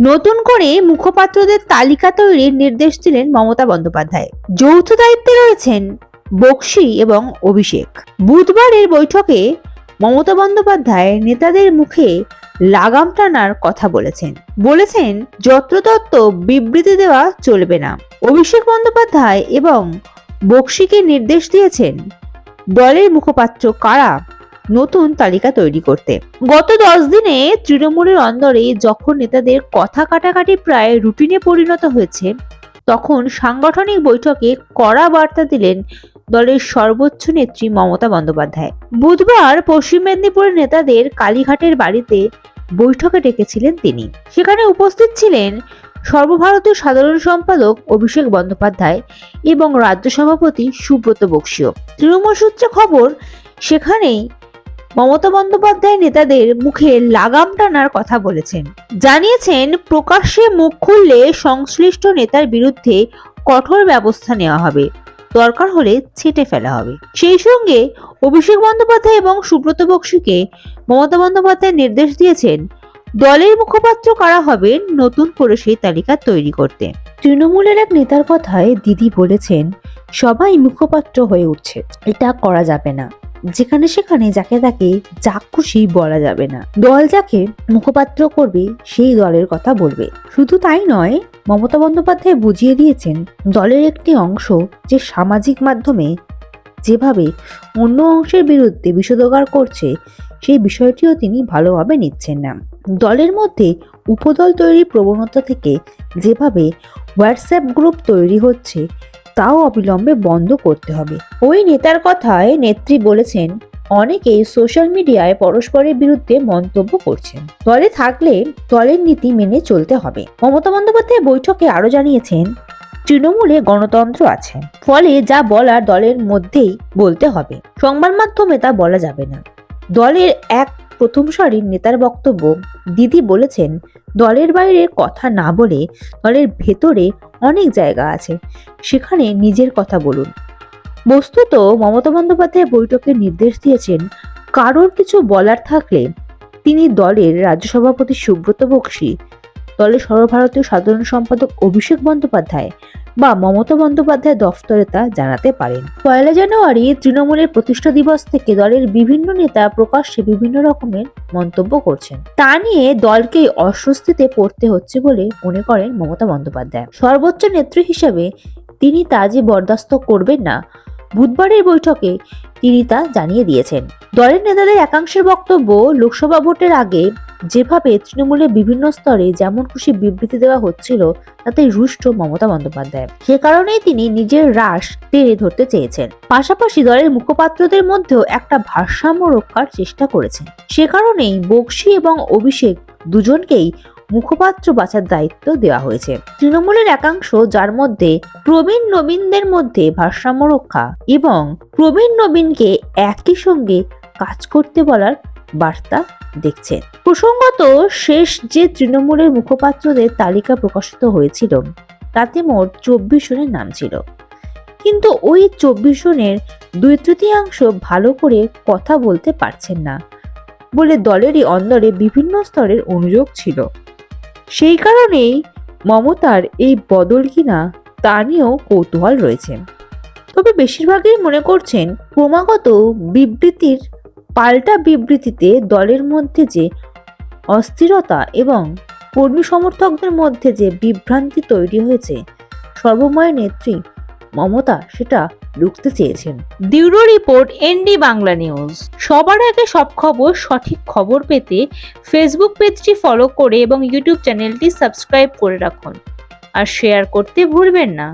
নতুন করে মুখপাত্রদের তালিকা তৈরির নির্দেশ দিলেন মমতা বন্দ্যোপাধ্যায়। যৌথ দায়িত্বে রয়েছেন বক্সি এবং অভিষেক। বুধবারের বৈঠকে মমতা বন্দ্যোপাধ্যায় নেতাদের মুখে লাগাম টানার কথা বলেছেন। বলেছেন, যত্রতত্ত্ব বিবৃতি দেওয়া চলবে না। অভিষেক বন্দ্যোপাধ্যায় এবং বক্সিকে নির্দেশ দিয়েছেন, দলের মুখপাত্র কারা? নতুন তালিকা তৈরি করতে। গত দশ দিনে তৃণমূলের অন্দরে যখন নেতাদের কথা কাটাকাটি প্রায় রুটিনে পরিণত হয়েছে, তখন সাংগঠনিক বৈঠকে কড়া বার্তা দিলেন দলের সর্বোচ্চ নেত্রী মমতা বন্দ্যোপাধ্যায়। বুধবার পশ্চিম মেদিনীপুরের নেতাদের কালীঘাটের বাড়িতে বৈঠকে ডেকেছিলেন তিনি। সেখানে উপস্থিত ছিলেন সর্বভারতীয় সাধারণ সম্পাদক অভিষেক বন্দ্যোপাধ্যায় এবং রাজ্য সভাপতি সুব্রত বক্সীয় তৃণমূল সূত্রে খবর, সেখানেই মমতা বন্দ্যোপাধ্যায় নেতাদের মুখে লাগাম টানার কথা বলেছেন। জানিয়েছেন, প্রকাশ্যে মুখ খুললে সংশ্লিষ্ট নেতার বিরুদ্ধে কঠোর ব্যবস্থা নেওয়া হবে। দরকার হলে ছেটে ফেলা হবে। সেই সঙ্গে অভিষেক বন্দ্যোপাধ্যায় এবং সুব্রত বক্সীকে মমতা বন্দ্যোপাধ্যায় নির্দেশ দিয়েছেন, দলের মুখপাত্র কারা হবেন নতুন করে সেই তালিকা তৈরি করতে। তৃণমূলের এক নেতার কথায় দিদি বলেছেন, সবাই মুখপাত্র হয়ে উঠছে, এটা করা যাবে না। যেখানে সেখানে যাকে তাকে যা খুশি বলা যাবে না। দল যাকে মুখপাত্র করবে, সেই দলের কথা বলবে। শুধু তাই নয়, মমতা বন্দ্যোপাধ্যায় বুঝিয়ে দিয়েছেন, দলের একটি অংশ যে সামাজিক মাধ্যমে যেভাবে অন্য অংশের বিরুদ্ধে বিষোদগার করছে, সেই বিষয়টিও তিনি ভালোভাবে নিচ্ছেন না। দলের মধ্যে উপদল তৈরির প্রবণতা থেকে যেভাবে হোয়াটসঅ্যাপ গ্রুপ তৈরি হচ্ছে তাও অবিলম্বে বন্ধ করতে হবে। ওই নেতার কথায় নেত্রী বলেছেন, অনেকেই সোশ্যাল মিডিয়ায় পরস্পরের বিরুদ্ধে মন্তব্য করছেন। দলে থাকলে দলের নীতি মেনে চলতে হবে। মমতা বন্দ্যোপাধ্যায় বৈঠকে আরও জানিয়েছেন, তৃণমূলে গণতন্ত্র আছে। ফলে যা বলার দলের মধ্যেই বলতে হবে। সংবাদ মাধ্যমে তা বলা যাবে না। দলের এক প্রথম সারির নেতার বক্তব্য, দিদি বলেছেন, দলের বাইরে কথা না বলে দলের ভেতরে অনেক জায়গা আছে। সেখানে নিজের কথা বলুন। বস্তুত মমতা বন্দ্যোপাধ্যায় বৈঠকে নির্দেশ দিয়েছেন, কারোর কিছু বলার থাকলে তিনি দলের রাজ্য সভাপতি সুব্রত বক্সী, দলের সর্বভারতীয় সাধারণ সম্পাদক অভিষেক বন্দ্যোপাধ্যায় বা মমতা বন্দ্যোপাধ্যায় দফতরে তা জানাতে পারেন। পয়লা জানুয়ারি তৃণমূলের প্রতিষ্ঠা দিবস থেকে দলের বিভিন্ন নেতা প্রকাশ্যে বিভিন্ন রকমের মন্তব্য করছেন। তা নিয়ে দলকে অস্বস্তিতে পড়তে হচ্ছে বলে মনে করেন মমতা বন্দ্যোপাধ্যায়। সর্বোচ্চ নেত্রী হিসেবে তিনি তা যে বরদাস্ত করবেন না, বুধবারের বৈঠকে তিনি তা জানিয়ে দিয়েছেন। দলের নেতাদের একাংশের বক্তব্য লোকসভা ভোটের আগে যেভাবে তৃণমূলের বিভিন্ন স্তরে যেমন খুশি বিবৃতি দেওয়া হচ্ছিল, তাতে রুষ্ট মমতা বন্দ্যোপাধ্যায়। সে কারণেই তিনি নিজের হ্রাস টেনে ধরতে চেয়েছেন। পাশাপাশি দলের মুখপাত্রদের মধ্যেও একটা ভারসাম্য রক্ষার চেষ্টা করেছেন। সে কারণেই বক্সি এবং অভিষেক দুজনকেই মুখপাত্র বাছার দায়িত্ব দেওয়া হয়েছে। তৃণমূলের একাংশ, যার মধ্যে প্রবীণ নবীনদের মধ্যে ভারসাম্য রক্ষা এবং প্রবীণ নবীনকে একই সঙ্গে কাজ করতে বলার বার্তা দেখছেন প্রসঙ্গত, শেষ যে তৃণমূলের মুখপাত্রদের তালিকা প্রকাশিত হয়েছিল, তাতে মোট চব্বিশ জনের নাম ছিল। কিন্তু ওই চব্বিশ জনের দুই তৃতীয়াংশ ভালো করে কথা বলতে পারছেন না বলে দলেরই অন্দরে বিভিন্ন স্তরের অনুযোগ ছিল। সেই কারণেই মমতার এই বদল কিনা তা নিয়েও কৌতূহল রয়েছে। তবে বেশিরভাগই মনে করছেন ক্রমাগত বিবৃতির পাল্টা বিবৃতিতে দলের মধ্যে যে অস্থিরতা এবং কর্মী সমর্থকদের মধ্যে যে বিভ্রান্তি তৈরি হয়েছে, সর্বময় নেত্রী মমতা সেটা রুখতে চেয়েছেন। Bureau report, ND Bangla news. সবার আগে সব খবর, সঠিক খবর পেতে ফেসবুক পেজটি ফলো করে এবং ইউটিউব চ্যানেলটি সাবস্ক্রাইব করে রাখুন। আর শেয়ার করতে ভুলবেন না।